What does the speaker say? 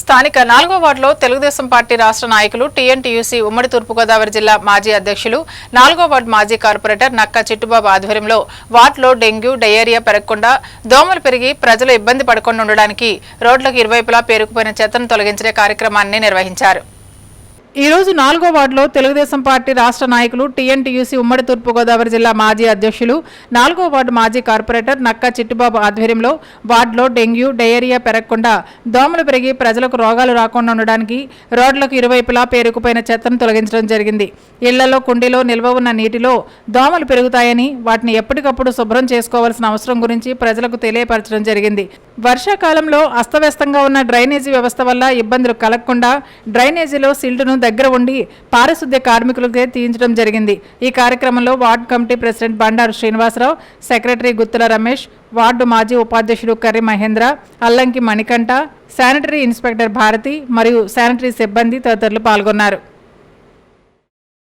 స్థానిక నాలుగో వార్డులో తెలుగుదేశం పార్టీ రాష్ట్ర నాయకులు టీఎన్టీయూసీ ఉమ్మడి తూర్పుగోదావరి జిల్లా మాజీ అధ్యక్షులు నాలుగో వార్డు మాజీ కార్పొరేటర్ నక్క చిట్టుబాబు ఆధ్వర్యంలో వార్డులో డెంగ్యూ డయేరియా పెరగకుండా దోమలు పెరిగి ప్రజలు ఇబ్బంది పడకుండా ఉండడానికి రోడ్లకు ఇరువైపులా పేరుకుపోయిన చెత్తను తొలగించే కార్యక్రమాన్ని నిర్వహించారు. ఈ రోజు నాలుగో వార్డులో తెలుగుదేశం పార్టీ రాష్ట్ర నాయకులు టీఎన్టీయూసీ ఉమ్మడి తూర్పుగోదావరి జిల్లా మాజీ అధ్యక్షులు నాలుగో వార్డు మాజీ కార్పొరేటర్ నక్కా చిట్టుబాబు ఆధ్వర్యంలో వార్డులో డెంగ్యూ డయేరియా పెరగకుండా దోమలు పెరిగి ప్రజలకు రోగాలు రాకుండా ఉండడానికి రోడ్లకు ఇరువైపులా పేరుకుపోయిన చెత్తను తొలగించడం జరిగింది. ఇళ్ళలో కుండీలో నిల్వ ఉన్న నీటిలో దోమలు పెరుగుతాయని వాటిని ఎప్పటికప్పుడు శుభ్రం చేసుకోవాల్సిన అవసరం గురించి ప్రజలకు తెలియపరచడం జరిగింది. వర్షాకాలంలో అస్తవ్యస్తంగా ఉన్న డ్రైనేజీ వ్యవస్థ వల్ల ఇబ్బందులు కలగకుండా డ్రైనేజీలో సిల్టును దగ్గర ఉండి పారిశుద్ధ్య కార్మికులకే తీయించడం జరిగింది. ఈ కార్యక్రమంలో ward committee president Bandaru Srinivasarao secretary Guttula Ramesh ward మాజీ ఉపాధ్యక్షుడు కర్రి మహేంద్ర అల్లంకి మణికంఠ శానిటరీ ఇన్స్పెక్టర్ భారతి మరియు శానిటరీ సిబ్బంది తదితరులు పాల్గొన్నారు.